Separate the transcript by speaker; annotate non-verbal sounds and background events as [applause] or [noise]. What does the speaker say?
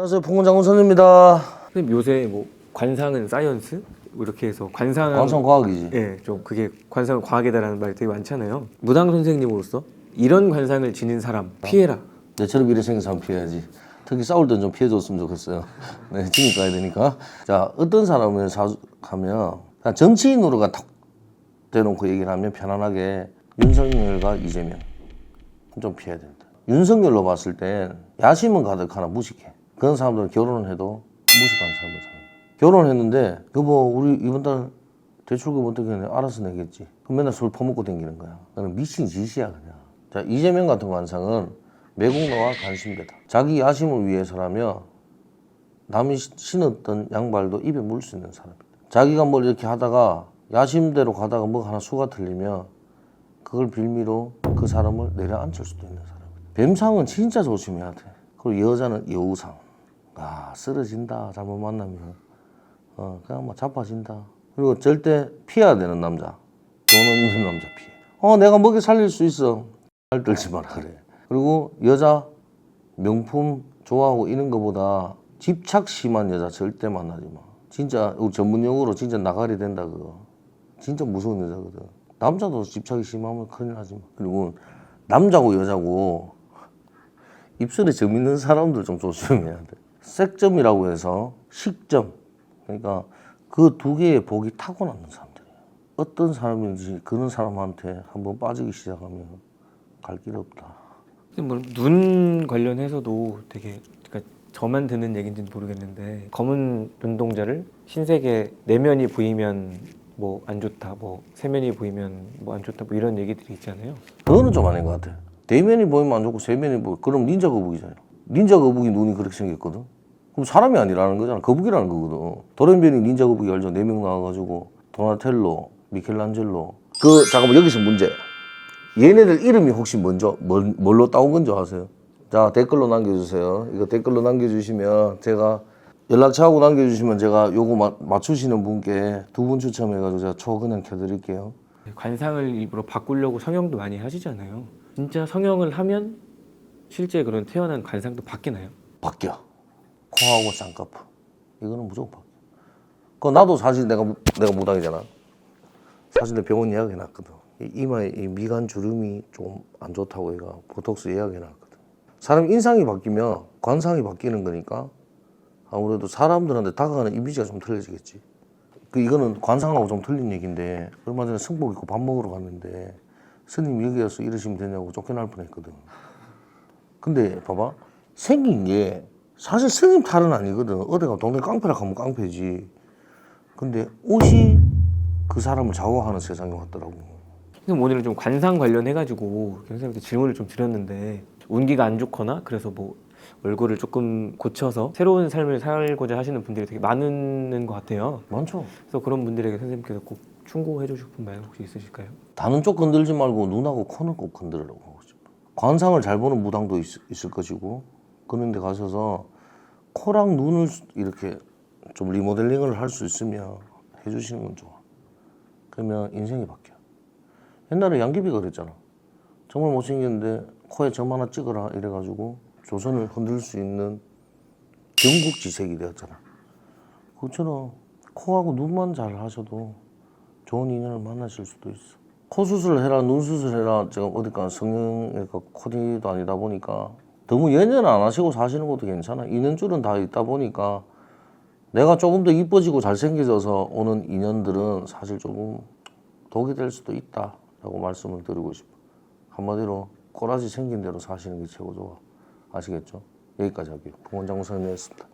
Speaker 1: 안녕하세요. 봉건 장군 선입니다.
Speaker 2: 선생님 요새 뭐 관상은 사이언스 뭐 이렇게 해서 관상
Speaker 1: 관성 과학이지.
Speaker 2: 예, 좀 그게 관상은 과학이다라는 말이 되게 많잖아요. 무당 선생님으로서 이런 관상을 지닌 사람 피해라.
Speaker 1: 내처럼 이래 생긴 사람 피해야지. 특히 싸울 땐좀 피해줬으면 좋겠어요. [laughs] 네, 진입 가야 되니까. 자, 어떤 사람을 사, 하면 그냥 정치인으로가 탁 대놓고 얘기를 하면 편안하게 윤석열과 이재명 좀 피해야 된다. 윤석열로 봤을 땐 야심은 가득하나 무식해. 그런 사람들은 결혼을 해도 무식한 사람들 사는 결혼했는데 여보 우리 이번 달 대출금 어떻게 내? 알아서 내겠지. 그럼 맨날 술 퍼먹고 다니는 거야. 그는 미친 짓이야 그냥. 자 이재명 같은 관상은 매국노와 관심계다. 자기 야심을 위해서라면 남이 시- 신었던 양발도 입에 물 수 있는 사람이다. 자기가 뭘 이렇게 하다가 야심대로 가다가 뭐 하나 수가 틀리면 그걸 빌미로 그 사람을 내려앉힐 수도 있는 사람이다. 뱀상은 진짜 조심해야 돼. 그리고 여자는 여우상. 아 쓰러진다 잘못 만나면 어 그냥 뭐 자빠진다. 그리고 절대 피해야 되는 남자. 돈 없는 남자 피해. 어 내가 먹여 살릴 수 있어. 말 떨지 마라 그래. 그리고 여자 명품 좋아하고 이런 거보다 집착 심한 여자 절대 만나지 마. 진짜 전문 용어로 진짜 나가리 된다 그거. 진짜 무서운 여자거든. 남자도 집착이 심하면 큰일 나지 마. 그리고 남자고 여자고 입술에 점 있는 사람들 좀 조심해야 돼. 색점이라고 해서 식점. 그러니까 그 두 개의 복이 타고나는 사람들이에요. 어떤 사람인지 그런 사람한테 한번 빠지기 시작하면 갈길 없다.
Speaker 2: 뭐눈 관련해서도 되게 그러니까 저만 듣는 얘기인지는 모르겠는데 검은 눈동자를 흰색의 내면이 보이면 뭐 안 좋다, 뭐 세면이 보이면 뭐 안 좋다, 뭐 이런 얘기들이 있잖아요.
Speaker 1: 그거는 좀 아닌 것 같아. 대면이 보이면 안 좋고 세면이 보이. 그럼 닌자 거북이잖아요. 닌자 거북이 눈이 그렇게 생겼거든. 그럼 사람이 아니라는 거잖아. 거북이라는 거거든. 도련변이 닌자 거북이 알죠? 네 명 나와가지고 도나텔로, 미켈란젤로. 그 잠깐만 여기서 문제. 얘네들 이름이 혹시 먼저 뭘, 뭘로 따온 건지 아세요? 자 댓글로 남겨주세요. 이거 댓글로 남겨주시면 제가 연락처하고 남겨주시면 제가 요거 마- 맞추시는 분께 두 분 추첨해가지고 제가 초 그냥 켜드릴게요.
Speaker 2: 관상을 일부러 바꾸려고 성형도 많이 하시잖아요. 진짜 성형을 하면 실제 그런 태어난 관상도 바뀌나요?
Speaker 1: 바뀌어. 코하고 쌍꺼풀. 이거는 무조건 바뀌어. 그 나도 사실 내가 무- 내가 무당이잖아. 사실 내 병원 예약해 놨거든. 이 이마에 이 미간 주름이 좀 안 좋다고 얘가 보톡스 예약해 놨거든. 사람 인상이 바뀌면 관상이 바뀌는 거니까 아무래도 사람들한테 다가가는 이미지가 좀 틀려지겠지. 그 이거는 관상하고 좀 틀린 얘기인데 얼마 전에 승복 입고 밥 먹으러 갔는데 스님 여기 와서 이러시면 되냐고 쫓겨날 뻔했거든. 근데 봐봐 생긴 게 사실 스님 탈은 아니거든. 어디 가 동네 깡패라 하면 깡패지. 근데 옷이 그 사람을 좌우하는 세상에 왔더라고.
Speaker 2: 선생님 오늘은 좀 관상 관련해가지고 선생님한테 질문을 좀 드렸는데 운기가 안 좋거나 그래서 뭐 얼굴을 조금 고쳐서 새로운 삶을 살고자 하시는 분들이 되게 많은 것 같아요.
Speaker 1: 많죠.
Speaker 2: 그래서 그런 분들에게 선생님께서 꼭 충고해 주고 싶은 말 혹시 있으실까요?
Speaker 1: 다는 쪽 건들지 말고 눈하고 코는 꼭 건드리라고 관상을 잘 보는 무당도 있, 있을 것이고 그런 데 가셔서 코랑 눈을 이렇게 좀 리모델링을 할 수 있으면 해주시는 건 좋아. 그러면 인생이 바뀌어. 옛날에 양귀비가 그랬잖아. 정말 못생겼는데 코에 점 하나 찍어라 이래가지고 조선을 흔들 수 있는 경국지색이 되었잖아. 그것처럼 코하고 눈만 잘 하셔도 좋은 인연을 만나실 수도 있어. 코 수술 해라, 눈 수술 해라. 제가 어디가 성형외과 코디도 아니다 보니까 너무 연연 안 하시고 사시는 것도 괜찮아. 인연줄은 다 있다 보니까 내가 조금 더 이뻐지고 잘생겨져서 오는 인연들은 사실 조금 독이 될 수도 있다라고 말씀을 드리고 싶어. 한마디로 꼬라지 생긴 대로 사시는 게 최고 좋아. 아시겠죠? 여기까지 할게요. 봉원장 선생님이었습니다.